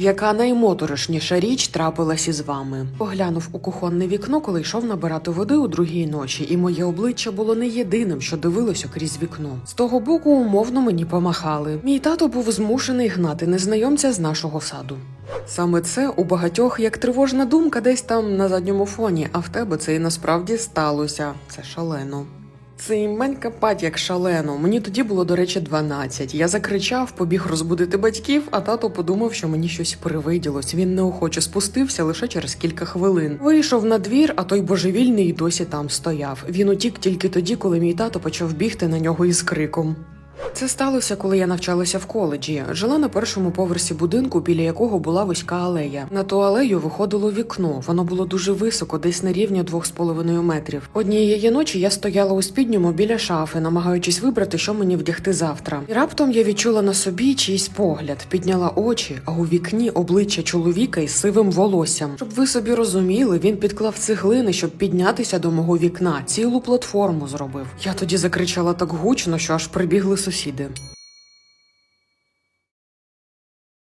Яка наймоторошніша річ трапилась із вами? Поглянув у кухонне вікно, коли йшов набирати води у другій ночі, і моє обличчя було не єдиним, що дивилося крізь вікно. З того боку умовно мені помахали. Мій тато був змушений гнати незнайомця з нашого саду. Саме це у багатьох як тривожна думка десь там на задньому фоні, а в тебе це і насправді сталося. Це шалено. Це іменька пать як шалено. Мені тоді було, до речі, 12. Я закричав, побіг розбудити батьків, а тато подумав, що мені щось привиділось. Він неохоче спустився лише через кілька хвилин. Вийшов на двір, а той божевільний досі там стояв. Він утік тільки тоді, коли мій тато почав бігти на нього із криком. Це сталося, коли я навчалася в коледжі. Жила на першому поверсі будинку, біля якого була вузька алея. На ту алею виходило вікно. Воно було дуже високо, десь на рівні двох з половиною метрів. Однієї ночі я стояла у спідньому біля шафи, намагаючись вибрати, що мені вдягти завтра. І раптом я відчула на собі чийсь погляд, підняла очі, а у вікні обличчя чоловіка із сивим волоссям. Щоб ви собі розуміли, він підклав цеглини, щоб піднятися до мого вікна. Цілу платформу зробив. Я тоді закричала так гучно, що аж прибігли сусіди. kişiydi.